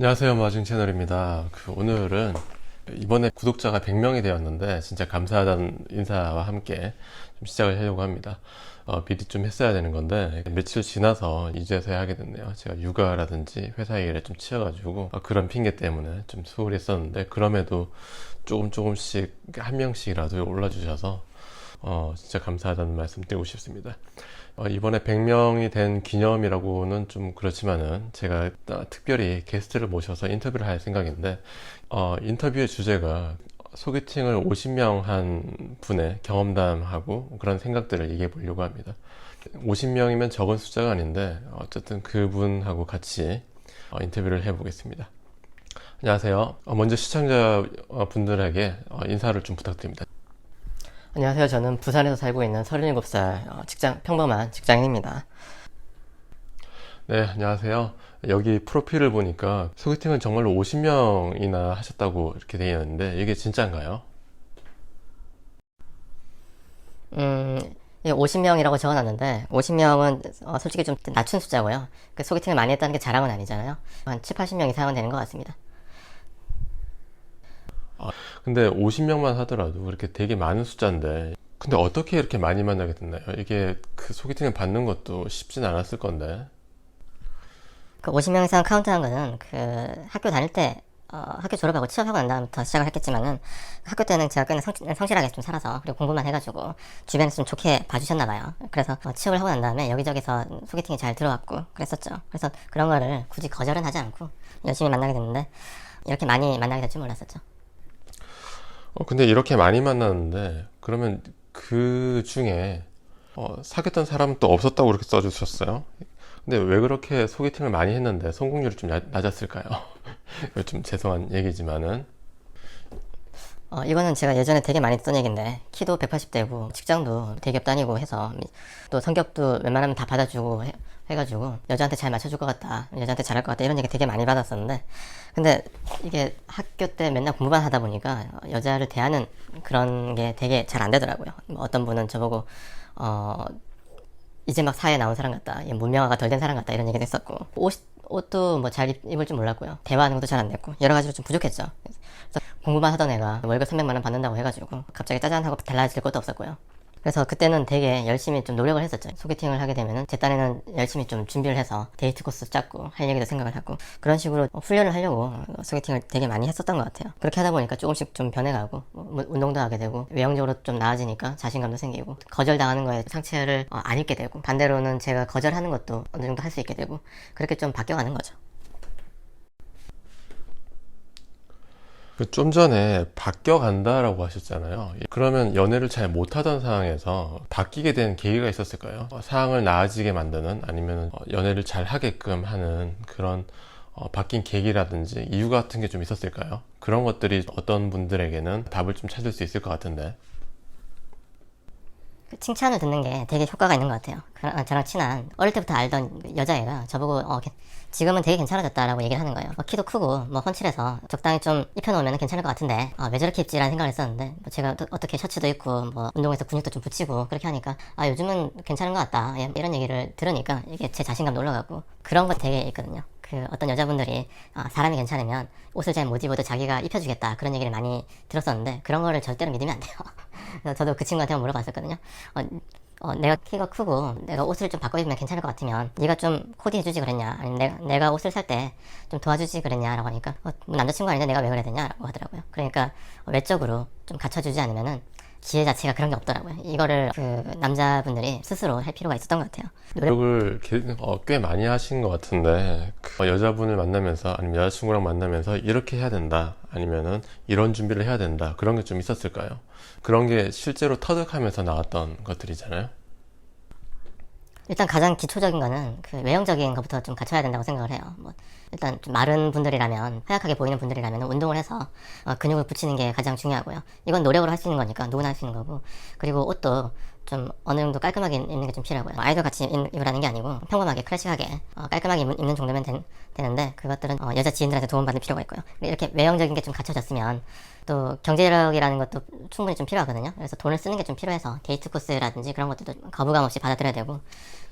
안녕하세요 마중 채널입니다. 그 오늘은 이번에 구독자가 100명이 되었는데 진짜 감사하다는 인사와 함께 좀 시작을 하려고 합니다. 어, 미리 좀 했어야 되는 건데 며칠 지나서 이제서야 하게 됐네요. 제가 육아라든지 회사 일에 좀 치여가지고 어, 그런 핑계 때문에 좀 소홀히 했었는데 그럼에도 조금 조금씩 한 명씩이라도 올라주셔서 어, 진짜 감사하다는 말씀 드리고 싶습니다. 어, 이번에 100명이 된 기념이라고는 좀 그렇지만은 제가 아, 특별히 게스트를 모셔서 인터뷰를 할 생각인데 어, 인터뷰의 주제가 소개팅을 50명 한 분의 경험담하고 그런 생각들을 얘기해 보려고 합니다. 50명이면 적은 숫자가 아닌데 어쨌든 그분하고 같이 어, 인터뷰를 해 보겠습니다. 안녕하세요. 어, 먼저 시청자 어, 분들에게 어, 인사를 좀 부탁드립니다. 안녕하세요. 저는 부산에서 살고 있는 37살 어, 직장 평범한 직장인입니다. 네, 안녕하세요. 여기 프로필을 보니까 소개팅은 정말로 50명이나 하셨다고 이렇게 되어 있는데 이게 진짜인가요? 음, 50명이라고 적어놨는데 50명은 솔직히 좀 낮춘 숫자고요. 그 소개팅을 많이 했다는 게 자랑은 아니잖아요. 한 7, 80명 이상은 되는 것 같습니다. 근데 50명만 하더라도 이렇게 되게 많은 숫자인데 근데 어떻게 이렇게 많이 만나게 됐나요? 이게 그 소개팅을 받는 것도 쉽진 않았을 건데 그 50명 이상 카운트한 거는 그 학교 다닐 때 어, 학교 졸업하고 취업하고 난 다음부터 시작을 했겠지만은 학교 때는 제가 꽤나 성, 성실하게 좀 살아서 그리고 공부만 해가지고 주변에서 좀 좋게 봐주셨나 봐요. 그래서 어, 취업을 하고 난 다음에 여기저기서 소개팅이 잘 들어왔고 그랬었죠. 그래서 그런 거를 굳이 거절은 하지 않고 열심히 만나게 됐는데 이렇게 많이 만나게 될 줄 몰랐었죠. 어, 근데 이렇게 많이 만났는데 그러면 그 중에 어, 사귀었던 사람은 또 없었다고 그렇게 써주셨어요? 근데 왜 그렇게 소개팅을 많이 했는데 성공률이 좀 낮, 낮았을까요? 좀 죄송한 얘기지만은 어, 이거는 제가 예전에 되게 많이 듣던 얘기인데, 키도 180대고, 직장도 대기업 다니고 해서, 또 성격도 웬만하면 다 받아주고 해, 해가지고, 여자한테 잘 맞춰줄 것 같다, 여자한테 잘할 것 같다, 이런 얘기 되게 많이 받았었는데, 근데 이게 학교 때 맨날 공부만 하다 보니까, 여자를 대하는 그런 게 되게 잘 안 되더라고요. 뭐 어떤 분은 저보고, 어, 이제 막 사회에 나온 사람 같다, 얘 문명화가 덜 된 사람 같다, 이런 얘기도 했었고, 옷, 옷도 뭐 잘 입을 줄 몰랐고요. 대화하는 것도 잘 안 됐고, 여러 가지로 좀 부족했죠. 그래서 공부만 하던 애가 월급 300만 원 받는다고 해가지고 갑자기 짜잔 하고 달라질 것도 없었고요. 그래서 그때는 되게 열심히 좀 노력을 했었죠. 소개팅을 하게 되면은 제 딴에는 열심히 좀 준비를 해서 데이트 코스 짰고 할 얘기도 생각을 하고 그런 식으로 훈련을 하려고 소개팅을 되게 많이 했었던 것 같아요. 그렇게 하다 보니까 조금씩 좀 변해가고 뭐 운동도 하게 되고 외형적으로 좀 나아지니까 자신감도 생기고 거절당하는 거에 상처를 어, 안 입게 되고 반대로는 제가 거절하는 것도 어느 정도 할 수 있게 되고 그렇게 좀 바뀌어가는 거죠. 그 좀 전에 바뀌어 간다라고 하셨잖아요. 그러면 연애를 잘 못하던 상황에서 바뀌게 된 계기가 있었을까요? 어, 상황을 나아지게 만드는 아니면 연애를 잘 하게끔 하는 그런 어, 바뀐 계기라든지 이유 같은 게 좀 있었을까요? 그런 것들이 어떤 분들에게는 답을 좀 찾을 수 있을 것 같은데. 그 칭찬을 듣는 게 되게 효과가 있는 것 같아요. 그- 저랑 친한 어릴 때부터 알던 여자애가 저보고 어, 걔- 지금은 되게 괜찮아졌다라고 얘기를 하는 거예요. 뭐 키도 크고 뭐 훤칠해서 적당히 좀 입혀놓으면 괜찮을 것 같은데 아, 왜 저렇게 입지라는 생각을 했었는데 뭐 제가 또 어떻게 셔츠도 입고 뭐 운동해서 근육도 좀 붙이고 그렇게 하니까 아 요즘은 괜찮은 것 같다 예, 이런 얘기를 들으니까 이게 제 자신감도 올라가고 그런 거 되게 있거든요. 그 어떤 여자분들이 아, 사람이 괜찮으면 옷을 잘 못 입어도 자기가 입혀주겠다 그런 얘기를 많이 들었었는데 그런 거를 절대로 믿으면 안 돼요. 그래서 저도 그 친구한테 한번 물어봤었거든요. 어, 어, 내가 키가 크고 내가 옷을 좀 바꿔 입으면 괜찮을 것 같으면 네가 좀 코디해주지 그랬냐 아니면 내가, 내가 옷을 살 때 좀 도와주지 그랬냐라고 하니까 어, 남자친구 아닌데 내가 왜 그래야 되냐라고 하더라고요. 그러니까 외적으로 좀 갖춰주지 않으면은 기회 자체가 그런 게 없더라고요. 이거를 그 남자분들이 스스로 할 필요가 있었던 것 같아요. 노력 노력을 게- 어, 꽤 많이 하신 것 같은데 그 여자분을 만나면서 아니면 여자친구랑 만나면서 이렇게 해야 된다 아니면은 이런 준비를 해야 된다 그런 게 좀 있었을까요? 그런 게 실제로 터득하면서 나왔던 것들이잖아요. 일단 가장 기초적인 거는 그 외형적인 것부터 좀 갖춰야 된다고 생각을 해요. 뭐 일단 좀 마른 분들이라면 허약하게 보이는 분들이라면 운동을 해서 어, 근육을 붙이는 게 가장 중요하고요. 이건 노력으로 할 수 있는 거니까 누구나 할 수 있는 거고 그리고 옷도 좀 어느 정도 깔끔하게 입는 게 좀 필요하고요. 뭐 아이돌 같이 입- 입으라는 게 아니고 평범하게 클래식하게 어, 깔끔하게 입는, 정도면 된- 되는데 그것들은 어, 여자 지인들한테 도움받을 필요가 있고요. 이렇게 외형적인 게 좀 갖춰졌으면 또 경제력이라는 것도 충분히 좀 필요하거든요. 그래서 돈을 쓰는 게 좀 필요해서 데이트 코스라든지 그런 것들도 좀 거부감 없이 받아들여야 되고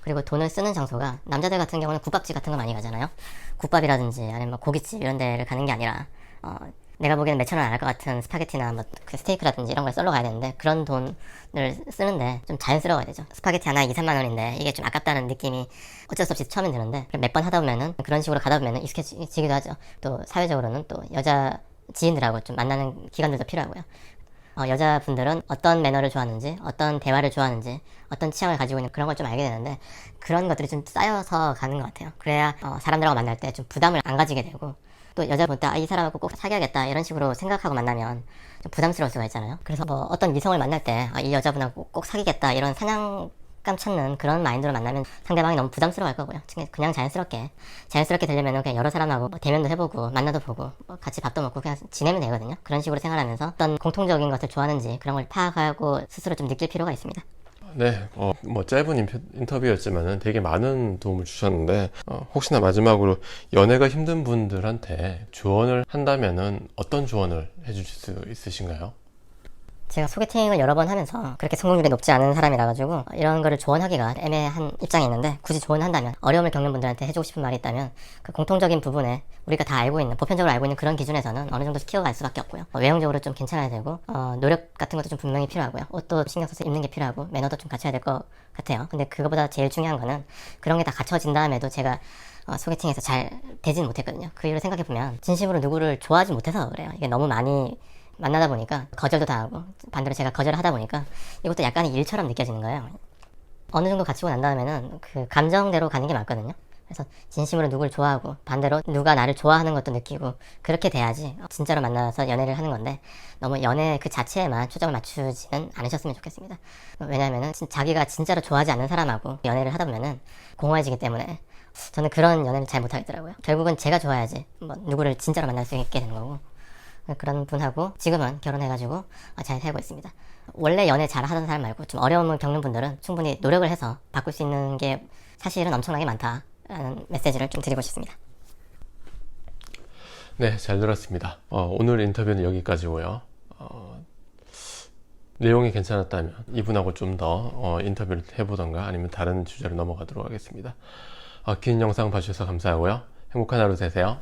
그리고 돈을 쓰는 장소가 남자들 같은 경우는 국밥집 같은 거 많이 가잖아요. 국밥이라든지 아니면 뭐 고깃집 이런 데를 가는 게 아니라 어, 내가 보기에는 몇천 원 안 할 것 같은 스파게티나 뭐그 스테이크라든지 이런 걸 썰러 가야 되는데 그런 돈을 쓰는데 좀 자연스러워야 되죠. 스파게티 하나 2, 3만 원인데 이게 좀 아깝다는 느낌이 어쩔 수 없이 처음엔 드는데 몇 번 하다 보면은 그런 식으로 가다 보면은 익숙해지기도 하죠. 또 사회적으로는 또 여자 지인들하고 좀 만나는 기간들도 필요하고요. 어, 여자분들은 어떤 매너를 좋아하는지, 어떤 대화를 좋아하는지, 어떤 취향을 가지고 있는 그런 걸 좀 알게 되는데 그런 것들이 좀 쌓여서 가는 것 같아요. 그래야 어, 사람들하고 만날 때 좀 부담을 안 가지게 되고 또 여자분 때 아, 이 사람하고 꼭 사귀어야겠다 이런 식으로 생각하고 만나면 좀 부담스러울 수가 있잖아요. 그래서 뭐 어떤 이성을 만날 때 아, 이 여자분하고 꼭 사귀겠다 이런 사냥 감 찾는 그런 마인드로 만나면 상대방이 너무 부담스러워할 거고요. 그냥 자연스럽게 자연스럽게 되려면 그냥 여러 사람하고 뭐 대면도 해보고 만나도 보고 뭐 같이 밥도 먹고 그냥 지내면 되거든요. 그런 식으로 생활하면서 어떤 공통적인 것을 좋아하는지 그런 걸 파악하고 스스로 좀 느낄 필요가 있습니다. 네, 어, 뭐 짧은 인터뷰였지만은 되게 많은 도움을 주셨는데 어, 혹시나 마지막으로 연애가 힘든 분들한테 조언을 한다면은 어떤 조언을 해주실 수 있으신가요? 제가 소개팅을 여러 번 하면서 그렇게 성공률이 높지 않은 사람이라 가지고 이런 거를 조언하기가 애매한 입장이 있는데 굳이 조언한다면 어려움을 겪는 분들한테 해주고 싶은 말이 있다면 그 공통적인 부분에 우리가 다 알고 있는 보편적으로 알고 있는 그런 기준에서는 어느 정도 키워갈 수밖에 없고요. 어, 외형적으로 좀 괜찮아야 되고 어, 노력 같은 것도 좀 분명히 필요하고요. 옷도 신경 써서 입는 게 필요하고 매너도 좀 갖춰야 될 것 같아요. 근데 그거보다 제일 중요한 거는 그런 게 다 갖춰진 다음에도 제가 어, 소개팅에서 잘 되지는 못했거든요. 그 이유를 생각해보면 진심으로 누구를 좋아하지 못해서 그래요. 이게 너무 많이 만나다 보니까 거절도 당하고 반대로 제가 거절을 하다 보니까 이것도 약간의 일처럼 느껴지는 거예요. 어느 정도 갖추고 난 다음에는 그 감정대로 가는 게 맞거든요. 그래서 진심으로 누굴 좋아하고 반대로 누가 나를 좋아하는 것도 느끼고 그렇게 돼야지 진짜로 만나서 연애를 하는 건데 너무 연애 그 자체에만 초점을 맞추지는 않으셨으면 좋겠습니다. 왜냐하면은 진- 자기가 진짜로 좋아하지 않는 사람하고 연애를 하다 보면은 공허해지기 때문에 저는 그런 연애를 잘 못하겠더라고요. 결국은 제가 좋아야지 뭐 누구를 진짜로 만날 수 있게 되는 거고 그런 분하고 지금은 결혼해가지고 어, 잘 살고 있습니다. 원래 연애 잘 하던 사람 말고 좀 어려움을 겪는 분들은 충분히 노력을 해서 바꿀 수 있는 게 사실은 엄청나게 많다라는 메시지를 좀 드리고 싶습니다. 네, 잘 들었습니다. 어, 오늘 인터뷰는 여기까지고요. 어, 내용이 괜찮았다면 이분하고 좀더 어, 인터뷰를 해보던가 아니면 다른 주제로 넘어가도록 하겠습니다. 어, 긴 영상 봐주셔서 감사하고요. 행복한 하루 되세요.